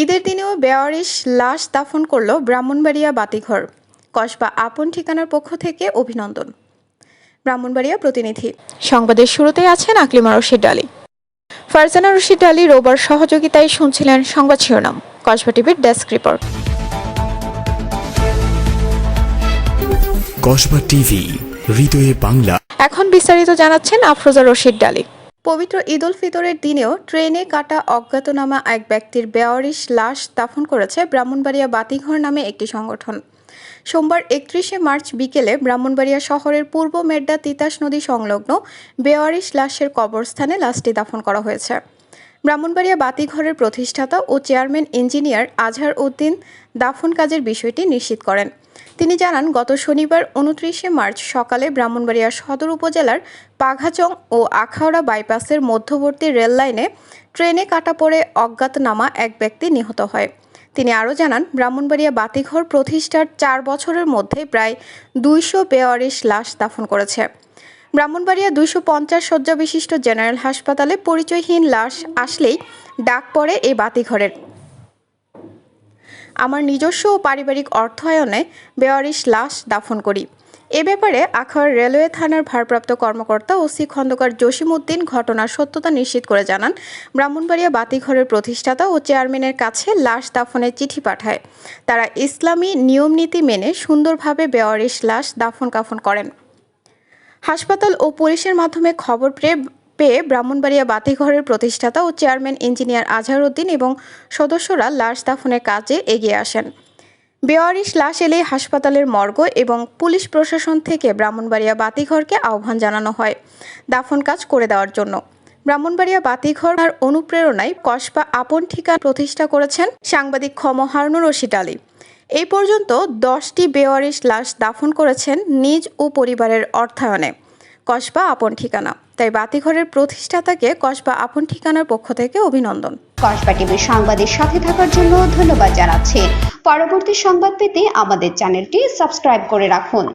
ঈদের দিনেও বেওয়ারিশ লাশ দাফন করল ব্রাহ্মণবাড়িয়া বাতিঘর। কসবা আপন ঠিকানার পক্ষ থেকে অভিনন্দন। ব্রাহ্মণবাড়িয়া প্রতিনিধি। সংবাদের শুরুতেই আছেন আকলিমা রশিদ আলী। ফারজানা রশিদ আলী রোবার সহযোগিতায় শুনছিলেন সংবাদ শিরোনাম। কসবা টিভির ডেস্ক রিপোর্ট। কসবা টিভি হৃদয়ে বাংলা। এখন বিস্তারিত জানাচ্ছেন আফরোজা রশিদ ডালি পবিত্র ঈদ উল ফিতরের দিনেও ট্রেনে কাটা অজ্ঞাতনামা এক ব্যক্তির বেয়ারিশ লাশ দাফন করেছে ব্রাহ্মণবাড়িয়া বাতিঘর নামে একটি সংগঠন। সোমবার একত্রিশে মার্চ বিকেলে ব্রাহ্মণবাড়িয়া শহরের পূর্ব মেড্ডা তিতাস নদী সংলগ্ন বেয়ারিশ লাশের কবরস্থানে লাশটি দাফন করা হয়েছে। ব্রাহ্মণবাড়িয়া বাতিঘরের প্রতিষ্ঠাতা ও চেয়ারম্যান ইঞ্জিনিয়ার আজহার উদ্দিন দাফন কাজের বিষয়টি নিশ্চিত করেন। তিনি জানান, গত শনিবার উনত্রিশে মার্চ সকালে ব্রাহ্মণবাড়িয়া সদর উপজেলার পাঘাচং ও আখাউড়া বাইপাসের মধ্যবর্তী রেল লাইনে ট্রেনে কাটা পড়ে অজ্ঞাতনামা এক ব্যক্তি নিহত হয়। তিনি আরও জানান, ব্রাহ্মণবাড়িয়া বাতিঘর প্রতিষ্ঠার চার বছরের মধ্যে প্রায় দুইশো বেয়ারিশ লাশ দাফন করেছে। ব্রাহ্মণবাড়িয়া দুইশো পঞ্চাশ শয্যা বিশিষ্ট জেনারেল হাসপাতালে পরিচয়হীন লাশ আসলেই ডাক পড়ে এই বাতিঘরের। আমার নিজস্ব ও পারিবারিক অর্থায়নে বেওয়ারিশ লাশ দাফন করি। এ ব্যাপারে আখাউড়া রেলওয়ে থানার ভারপ্রাপ্ত কর্মকর্তা ওসি খন্দকার জসিম উদ্দিন ঘটনার সত্যতা নিশ্চিত করে জানান, ব্রাহ্মণবাড়িয়া বাতিঘরের প্রতিষ্ঠাতা ও চেয়ারম্যানের কাছে লাশ দাফনের চিঠি পাঠায়। তারা ইসলামী নিয়মনীতি মেনে সুন্দরভাবে বেওয়ারিশ লাশ দাফন কাফন করেন। হাসপাতাল ও পুলিশের মাধ্যমে খবর পেয়ে পেয়ে ব্রাহ্মণবাড়িয়া বাতিঘরের প্রতিষ্ঠাতা ও চেয়ারম্যান ইঞ্জিনিয়ার আজহার উদ্দিন এবং সদস্যরা লাশ দাফনের কাজে এগিয়ে আসেন। বেওয়ারিশ লাশ এলে হাসপাতালের মর্গ এবং পুলিশ প্রশাসন থেকে ব্রাহ্মণবাড়িয়া বাতিঘরকে আহ্বান জানানো হয় দাফন কাজ করে দেওয়ার জন্য। ব্রাহ্মণবাড়িয়া বাতিঘর আর অনুপ্রেরণায় কসবা আপন ঠিকানা প্রতিষ্ঠা করেছেন সাংবাদিক ক্ষম হারুনুর রশিদ আলী। এই পর্যন্ত দশটি বেওয়ারিশ লাশ দাফন করেছেন নিজ ও পরিবারের অর্থায়নে। কসবা আপন ঠিকানা। তাই বাতিঘরের প্রতিষ্ঠাতাকে কসবা আপন ঠিকানার পক্ষ থেকে অভিনন্দন। কসবা টিভির সংবাদের সাথে থাকার জন্য ধন্যবাদ জানাচ্ছি। পরবর্তী সংবাদ পেতে আমাদের চ্যানেলটি সাবস্ক্রাইব করে রাখুন।